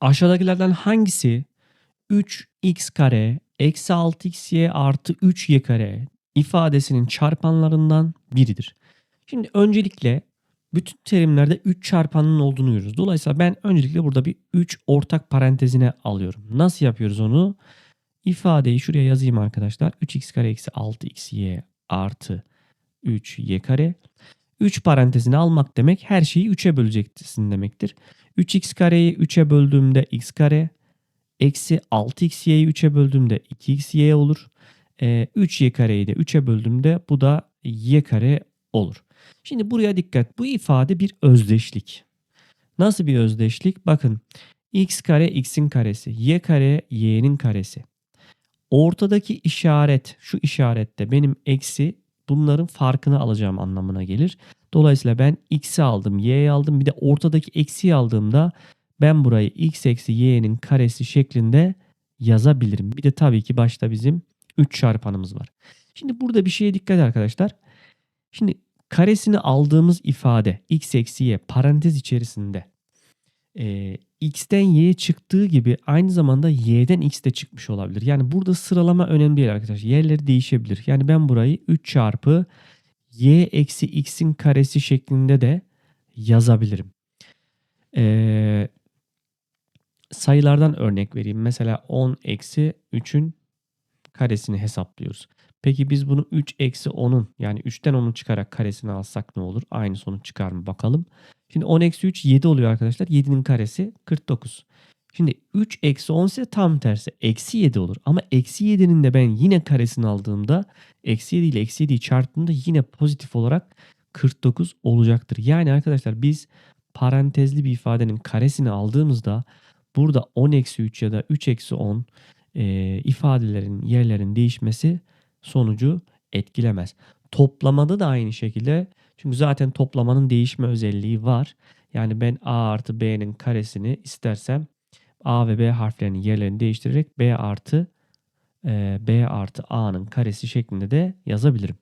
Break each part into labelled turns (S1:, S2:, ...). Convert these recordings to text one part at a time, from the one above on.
S1: aşağıdakilerden hangisi 3x kare eksi 6xy artı 3y kare ifadesinin çarpanlarından biridir? Şimdi öncelikle bütün terimlerde 3 çarpanının olduğunu görüyoruz. Dolayısıyla ben öncelikle burada bir 3 ortak parantezine alıyorum. Nasıl yapıyoruz onu? İfadeyi şuraya yazayım arkadaşlar. 3x kare eksi 6xy artı 3y kare. 3 parantezini almak demek her şeyi 3'e böleceksin demektir. 3x kareyi 3'e böldüğümde x kare eksi 6xy'yi 3'e böldüğümde 2xy olur. Ee, 3y kareyi de 3'e böldüğümde bu da y kare olur. Şimdi buraya dikkat. Bu ifade bir özdeşlik. Nasıl bir özdeşlik? Bakın x kare x'in karesi, y kare y'nin karesi. Ortadaki işaret, şu işarette benim eksi bunların farkını alacağım anlamına gelir. Dolayısıyla ben x'i aldım, y'yi aldım. Bir de ortadaki eksiyi aldığımda ben burayı x eksi y'nin karesi şeklinde yazabilirim. Bir de tabii ki başta bizim 3 çarpanımız var. Şimdi burada bir şeye dikkat arkadaşlar. Şimdi karesini aldığımız ifade x eksi y parantez içerisinde e, x'ten y'ye çıktığı gibi aynı zamanda y'den x de çıkmış olabilir. Yani burada sıralama önemli değil arkadaşlar. Yerleri değişebilir. Yani ben burayı 3 çarpı y eksi x'in karesi şeklinde de yazabilirim. Ee, sayılardan örnek vereyim. Mesela 10 eksi 3'ün karesini hesaplıyoruz. Peki biz bunu 3 eksi 10'un yani 3'ten 10'u çıkarak karesini alsak ne olur? Aynı sonuç çıkar mı bakalım. Şimdi 10 eksi 3 7 oluyor arkadaşlar. 7'nin karesi 49. Şimdi 3 eksi 10 ise tam tersi. Eksi 7 olur. Ama eksi 7'nin de ben yine karesini aldığımda eksi 7 ile eksi 7'yi çarptığımda yine pozitif olarak 49 olacaktır. Yani arkadaşlar biz parantezli bir ifadenin karesini aldığımızda burada 10 eksi 3 ya da 3 eksi 10 e, ifadelerin yerlerin değişmesi sonucu etkilemez. Toplamada da aynı şekilde çünkü zaten toplamanın değişme özelliği var. Yani ben a artı b'nin karesini istersem a ve b harflerinin yerlerini değiştirerek b artı e, b artı a'nın karesi şeklinde de yazabilirim.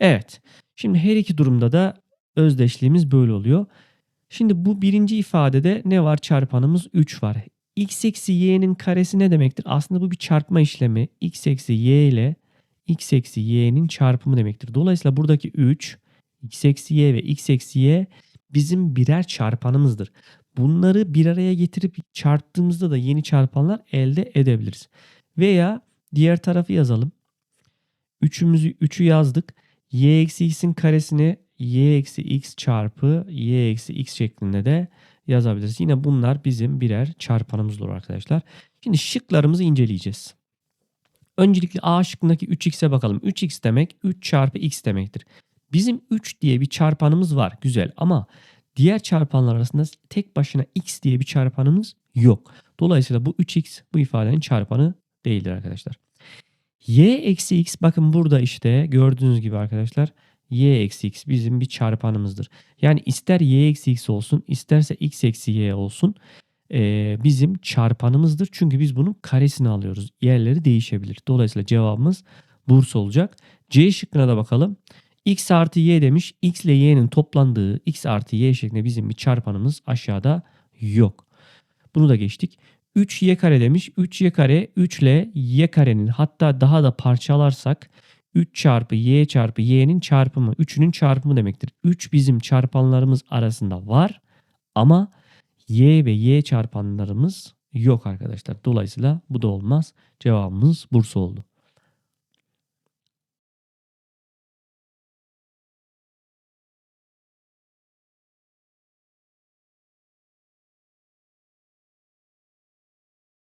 S1: Evet. Şimdi her iki durumda da özdeşliğimiz böyle oluyor. Şimdi bu birinci ifadede ne var? Çarpanımız 3 var. x eksi y'nin karesi ne demektir? Aslında bu bir çarpma işlemi. x eksi y ile x eksi y'nin çarpımı demektir. Dolayısıyla buradaki 3 x eksi y ve x eksi y bizim birer çarpanımızdır. Bunları bir araya getirip çarptığımızda da yeni çarpanlar elde edebiliriz. Veya diğer tarafı yazalım. 3'ümüzü 3'ü yazdık. y eksi x'in karesini y eksi x çarpı y eksi x şeklinde de yazabiliriz. Yine bunlar bizim birer çarpanımız olur arkadaşlar. Şimdi şıklarımızı inceleyeceğiz. Öncelikle A şıkkındaki 3x'e bakalım. 3x demek 3 çarpı x demektir. Bizim 3 diye bir çarpanımız var. Güzel ama diğer çarpanlar arasında tek başına x diye bir çarpanımız yok. Dolayısıyla bu 3x bu ifadenin çarpanı değildir arkadaşlar. y eksi x bakın burada işte gördüğünüz gibi arkadaşlar y eksi x bizim bir çarpanımızdır. Yani ister y eksi x olsun isterse x eksi y olsun e, bizim çarpanımızdır. Çünkü biz bunun karesini alıyoruz. Yerleri değişebilir. Dolayısıyla cevabımız Bursa olacak. C şıkkına da bakalım. X artı y demiş. x ile y'nin toplandığı x artı y şeklinde bizim bir çarpanımız aşağıda yok. Bunu da geçtik. 3y kare demiş. 3y kare 3 ile y karenin hatta daha da parçalarsak 3 çarpı y çarpı y'nin çarpımı. 3'ünün çarpımı demektir. 3 bizim çarpanlarımız arasında var ama y ve y çarpanlarımız yok arkadaşlar. Dolayısıyla bu da olmaz. Cevabımız Bursa oldu.